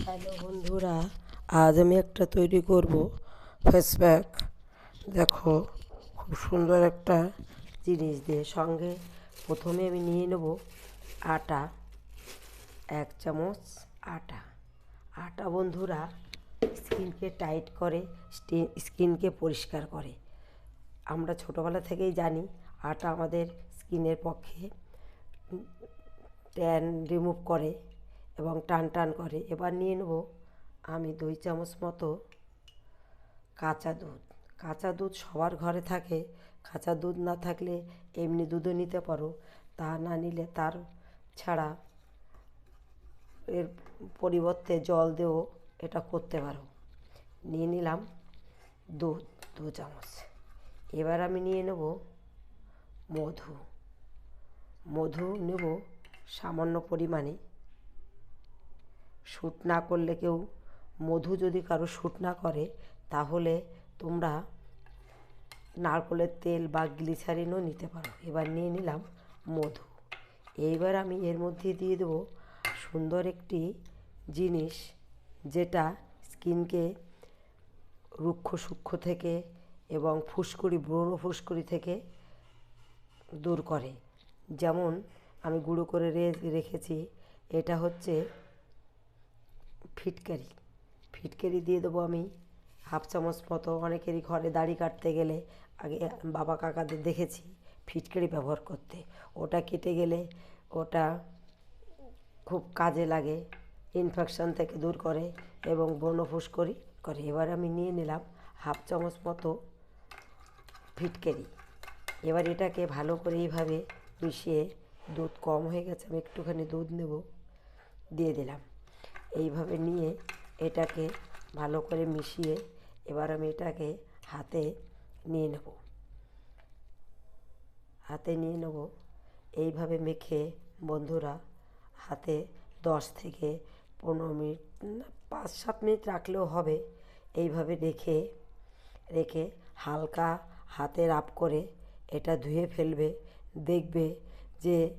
Hello বন্ধুরা, আজ আমি একটা তৈরি করব ফেস প্যাক দেখো, খুব সুন্দর একটা জিনিস দিয়ে সঙ্গে প্রথমে আমি নিয়ে নেব আটা, এক চামচ আটা। আটা বন্ধুরা, স্কিনকে টাইট করে স্কিনকে পরিষ্কার করে। আমরা ছোটোবেলা থেকেই জানি, আটা আমাদের স্কিনের পক্ষে ট্যান রিমুভ করে। এবং টান টান করে। এবার নিয়ে নেব আমি দুই চামচ মতো কাঁচা দুধ। কাঁচা দুধ সবার ঘরে থাকে। কাঁচা দুধ না থাকলে এমনি দুধও নিতে পারো। তা না নিলে তার ছাড়া এর পরিবর্তে জল দিয়েও এটা করতে পারো। নিয়ে নিলাম দুধ, দু চামচ। এবার আমি নিয়ে নেব মধু। মধু নেব সামান্য পরিমাণে। শ্যুট না করলে কেউ, মধু যদি কারও শ্যুট না করে, তাহলে তোমরা নারকলের তেল বা গ্লিসারিনও নিতে পারো। এবার নিয়ে নিলাম মধু। এইবার আমি এর মধ্যে দিয়ে দেবো সুন্দর একটি জিনিস, যেটা স্কিনকে রুক্ষ সূক্ষ্ম থেকে এবং ফুসকুড়ি, ব্রণ ফুসকুড়ি থেকে দূর করে। যেমন আমি গুঁড়ো করে রেখেছি, এটা হচ্ছে ফিটকারি। ফিটকারি দিয়ে দেবো আমি হাফ চামচ মতো। অনেকেরই ঘরে দাড়ি কাটতে গেলে আগে বাবা কাকাদের দেখেছি ফিটকারি ব্যবহার করতে। ওটা কেটে গেলে ওটা খুব কাজে লাগে ইনফেকশান থেকে দূর করে এবং ব্রণফুস করি, করে। এবার আমি নিয়ে নিলাম হাফ চামচ মতো ফিটকারি। এবার এটাকে ভালো করে এইভাবে মিশিয়ে দুধ কম হয়ে গেছে, আমি একটুখানি দুধ নেব, দিয়ে দিলাম। এইভাবে নিয়ে এটাকে ভালো করে মিশিয়ে এবার আমি এটাকে হাতে নিয়ে নেব। হাতে নিয়ে নেব। এইভাবে মেখে বন্ধুরা হাতে দশ থেকে পনেরো মিনিট পাঁচ সাত মিনিট রাখলেও হবে। এইভাবে রেখে রেখে হালকা হাতে রাপ করে এটা ধুয়ে ফেলবে। দেখবে যে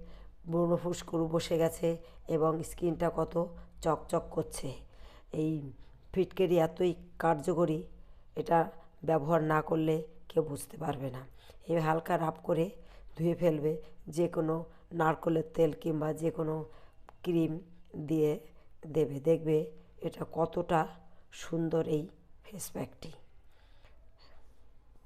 ব্রণফুস্কুর বসে গেছে এবং স্কিনটা কত চকচক করছে। এই ফিটকারি এতই কার্যকরী, এটা ব্যবহার না করলে কেউ বুঝতে পারবে না। এই হালকা রাফ করে ধুয়ে ফেলবে, যে কোনো নারকলের তেল কিংবা যে কোনো ক্রিম দিয়ে দেবে। দেখবে এটা কতটা সুন্দর এই ফেস প্যাকটি।